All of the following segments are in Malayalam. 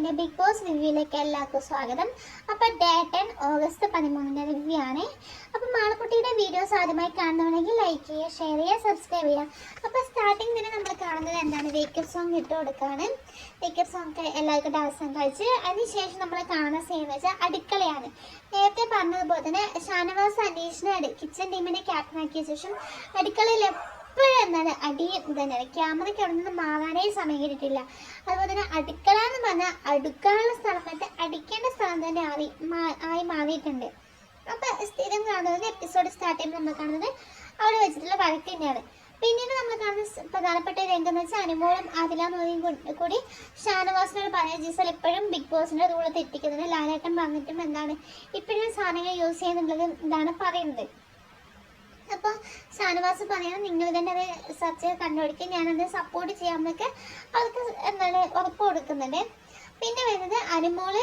മലക്കുട്ടീന്റെ ബിഗ് ബോസ് റിവ്യൂയിലേക്ക് എല്ലാവർക്കും സ്വാഗതം. അപ്പോൾ ഡേ ടെൻ ഓഗസ്റ്റ് പതിമൂന്നിന്റെ റിവ്യൂ ആണ്. അപ്പോൾ മാളക്കുട്ടിയുടെ വീഡിയോസ് ആദ്യമായി കാണുന്നുണ്ടെങ്കിൽ ലൈക്ക് ചെയ്യുക ഷെയർ ചെയ്യുക സബ്സ്ക്രൈബ് ചെയ്യുക. അപ്പോൾ സ്റ്റാർട്ടിങ് തന്നെ നമ്മൾ കാണുന്നത് എന്താണ്? വേക്കപ്പ് സോങ് ഇട്ട് കൊടുക്കുകയാണ്. വേക്കപ്പ് സോങ് എല്ലാവർക്കും ഡാൻസും കഴിച്ച് അതിനുശേഷം നമ്മൾ കാണുന്ന സീൻ എന്ന് വെച്ചാൽ അടുക്കളയാണ്. നേരത്തെ പറഞ്ഞതുപോലെ തന്നെ ഷാനവാസ് അനീഷിനെ കിച്ചൺ ടീമിനെ ക്യാപ്റ്റനാക്കിയ ശേഷം അടുക്കളയിൽ എപ്പോഴും എന്താണ് അടി തന്നെയാണ് ക്യാമറയ്ക്ക് അവിടെ നിന്ന് മാറാനേ സമയം കിട്ടിയിട്ടില്ല. അതുപോലെ തന്നെ അടുക്കള എന്ന് പറഞ്ഞാൽ അടുക്കാനുള്ള സ്ഥലത്ത് അടിക്കേണ്ട സ്ഥലം തന്നെ ആയി ആയി മാറിയിട്ടുണ്ട്. അപ്പോൾ സ്ഥിരം കാണുന്നത് എപ്പിസോഡ് സ്റ്റാർട്ട് ചെയ്യുമ്പോൾ നമ്മൾ കാണുന്നത് അവിടെ വെച്ചിട്ടുള്ള വഴക്ക് തന്നെയാണ്. പിന്നീട് നമ്മൾ കാണുന്ന പ്രധാനപ്പെട്ട രംഗം എന്ന് വെച്ചാൽ അനുമോളും ആദില നോയും കൂടി ഷാനവാസിനോട് പറയുന്ന ജിസൽ എപ്പോഴും ബിഗ് ബോസിന്റെ റൂൾ തെറ്റിക്കുന്നത് ലാലേട്ടൻ പറഞ്ഞിട്ടും എന്താണ് ഇപ്പോഴും സാധനങ്ങൾ യൂസ് ചെയ്യുന്നുള്ളത്? എന്താണ് പറയുന്നത്. അപ്പോൾ ഷാനവാസ് പറയുന്നത് നിങ്ങൾ തന്നെ അത് സെർച്ച് ചെയ്ത് കണ്ടുപിടിക്കുക ഞാനത് സപ്പോർട്ട് ചെയ്യാമെന്നൊക്കെ അവർക്ക് എന്താണ് ഉറപ്പ് കൊടുക്കുന്നുണ്ട്. പിന്നെ വരുന്നത് അനുമോൾ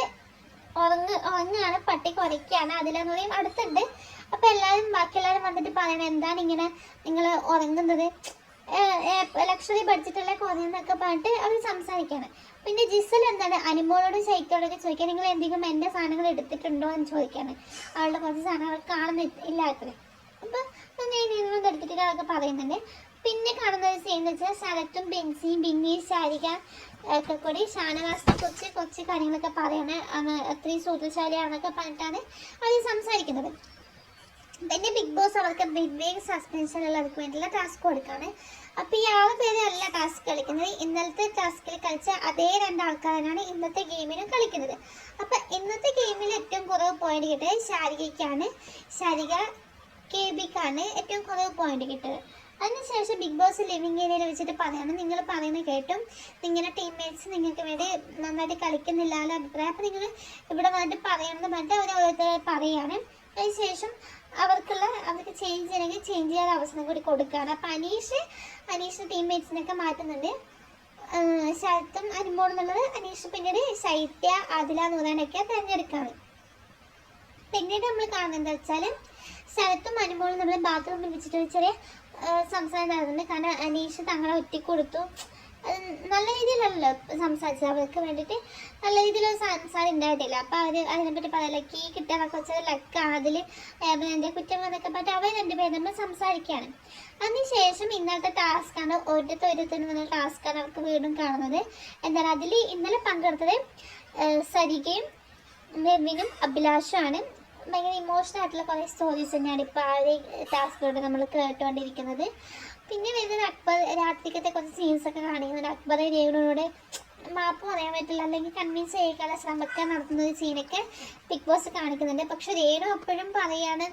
ഉറങ്ങ് ഉറങ്ങുകയാണ് പട്ടി കുറയ്ക്കുകയാണ് അതിലെന്ന് പറയും അടുത്തുണ്ട്. അപ്പോൾ എല്ലാവരും ബാക്കിയെല്ലാവരും വന്നിട്ട് പറയണം എന്താണ് ഇങ്ങനെ നിങ്ങൾ ഉറങ്ങുന്നത്? ലക്ഷറി ബഡ്ജറ്റുള്ള കുറയുന്നൊക്കെ പറഞ്ഞിട്ട് അവർ സംസാരിക്കുകയാണ്. പിന്നെ ജിസൽ എന്താണ് അനുമോളോടും ശൈത്യോടൊക്കെ ചോദിക്കാൻ നിങ്ങൾ എന്തെങ്കിലും എന്റെ സാധനങ്ങൾ എടുത്തിട്ടുണ്ടോ? എന്ന് ചോദിക്കുകയാണ്. അവളുടെ കുറച്ച് സാധനങ്ങൾ കാണുന്നില്ല അത്രേ അപ്പൊ ഞാൻ പറയുന്നുണ്ട്. പിന്നെ കാണുന്ന ഒരു സീൻ എന്ന് വെച്ചാൽ ശരത്തും ബെൻസിയും ബിന്നിയും ശാരിക ഒക്കെ കൂടി ഷാനവാസിനെ കുറിച്ച് കുറച്ച് കാര്യങ്ങളൊക്കെ പറയാണ്. അത്രയും സൂത്രശാലിയാണെന്നൊക്കെ പറഞ്ഞിട്ടാണ് അവർ സംസാരിക്കുന്നത്. പിന്നെ ബിഗ് ബോസ് അവർക്ക് ബിഗ് ബിഗ് സസ്പെൻഷനുള്ളവർക്ക് വേണ്ടിയുള്ള ടാസ്ക് കൊടുക്കാണ്. അപ്പൊ ഇയാളെ പേര് അല്ല ടാസ്ക് കളിക്കുന്നത്. ഇന്നലത്തെ ടാസ്കിൽ കളിച്ച അതേ രണ്ട് ആൾക്കാരാണ് ഇന്നത്തെ ഗെയിമിനും കളിക്കുന്നത്. അപ്പൊ ഇന്നത്തെ ഗെയിമിൽ ഏറ്റവും കുറവ് പോയിന്റ് കിട്ടിയത് ശാരികയ്ക്കാണ്. ശാരിക കെ ബിക്കാണ് ഏറ്റവും കുറവ് പോയിന്റ് കിട്ടിയത്. അതിനുശേഷം ബിഗ് ബോസ് ലിവിങ് ഏരിയയിൽ വെച്ചിട്ട് പറയണം നിങ്ങൾ പറയുന്നത് കേട്ടും. നിങ്ങളുടെ ടീംമേറ്റ്സ് നിങ്ങൾക്ക് വേണ്ടി നന്നായിട്ട് കളിക്കുന്നില്ലല്ലോ അഭിപ്രായം. അപ്പം നിങ്ങൾ ഇവിടെ വന്നിട്ട് പറയണമെന്ന് പറഞ്ഞിട്ട് അവർ ഓരോരുത്തർ പറയുകയാണ് അതിനുശേഷം അവർക്കുള്ള അവർക്ക് ചേഞ്ച് ചെയ്യണമെങ്കിൽ ചേഞ്ച് ചെയ്യാൻ അവസരം കൂടി കൊടുക്കുകയാണ്. അപ്പം അനീഷ് അനീഷിന്റെ ടീംമേറ്റ്സിനൊക്കെ മാറ്റുന്നുണ്ട്. ശരത്തും അനുമോളും എന്നുള്ളത് അനീഷ് പിന്നീട് ശൈത്യ ആദില നൂറാനൊക്കെ തിരഞ്ഞെടുക്കുകയാണ് പിന്നീട് നമ്മൾ കാണുന്നത് എന്താ വെച്ചാൽ ശരത്തും അനുമോളും നമ്മൾ ബാത്റൂമിൽ വെച്ചിട്ട് ഒരു ചെറിയ സംസാരം നടന്നുണ്ട് കാരണം അനീഷ് തങ്ങളെ ഒറ്റ കൊടുത്തു. നല്ല രീതിയിലല്ലോ സംസാരിച്ചത്. അവർക്ക് വേണ്ടിയിട്ട് നല്ല രീതിയിലൊരു സംസാരം ഉണ്ടായിട്ടില്ല. അപ്പോൾ അവർ അതിനെപ്പറ്റി പറയാം കീ കിട്ടാനൊക്കെ വെച്ചത് ലക്കാണ്. അതിൽ എന്റെ കുറ്റം എന്നൊക്കെ പറ്റി അവർ രണ്ടുപേരും തമ്മിൽ സംസാരിക്കുകയാണ്. അതിനുശേഷം ഇന്നത്തെ ടാസ്ക്കാണ് ഓരോരുത്തർ ഓരോരുത്തരും വന്ന ടാസ്ക്കാണ് അവർക്ക് വീണ്ടും കാണുന്നത്. എന്താണ് അതിൽ ഇന്നലെ പങ്കെടുത്തത് സരികയും വെമ്മിനും അഭിലാഷുമാണ് ഭയങ്കര ഇമോഷണൽ ആയിട്ടുള്ള കുറേ സ്റ്റോറീസ് തന്നെയാണ് ഇപ്പോൾ ആ ഒരു ടാസ്കിലൂടെ നമ്മൾ കേട്ടുകൊണ്ടിരിക്കുന്നത്. പിന്നെ വരുന്നത് അക്ബർ രാത്രിക്കത്തെ കുറച്ച് സീൻസ് ഒക്കെ കാണിക്കുന്നുണ്ട്. അക്ബറെ രേവനോട് മാപ്പ് പറയാൻ പറ്റില്ല അല്ലെങ്കിൽ കൺവിൻസ് ചെയ്യിക്കാനുള്ള ശ്രമമൊക്കെ നടത്തുന്ന ഒരു സീനൊക്കെ ബിഗ് ബോസ് കാണിക്കുന്നുണ്ട്. പക്ഷെ രേണു എപ്പോഴും പറയാണ്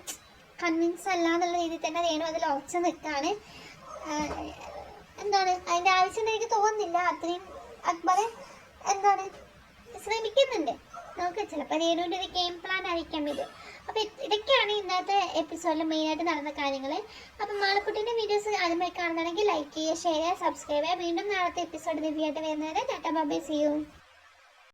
കൺവിൻസ് അല്ല എന്നുള്ള രീതിയിൽ തന്നെ രേണു അതിൽ ഉറച്ചു നിൽക്കുകയാണ് എന്താണ്? അതിന്റെ ആവശ്യം എനിക്ക് തോന്നുന്നില്ല. അത്രയും അക്ബറെ എന്താണ് ശ്രമിക്കുന്നുണ്ട്. നമുക്ക് ചിലപ്പോൾ രേണുവിന്റെ ഒരു ഗെയിം പ്ലാൻ ആയിരിക്കാം ഇത്. അപ്പോൾ ഇതൊക്കെയാണ് ഇന്നത്തെ എപ്പിസോഡിൽ മെയിനായിട്ട് നടന്ന കാര്യങ്ങൾ അപ്പം മാളക്കുട്ടീന്റെ വീഡിയോസ് ആദ്യമായി കാണുന്നുണ്ടെങ്കിൽ ലൈക്ക് ചെയ്യുക ഷെയർ ചെയ്യുക സബ്സ്ക്രൈബ് ചെയ്യുക. വീണ്ടും നാളത്തെ എപ്പിസോഡ് റിവ്യൂ ആയിട്ട് വരുന്നത് ടാറ്റ സി യു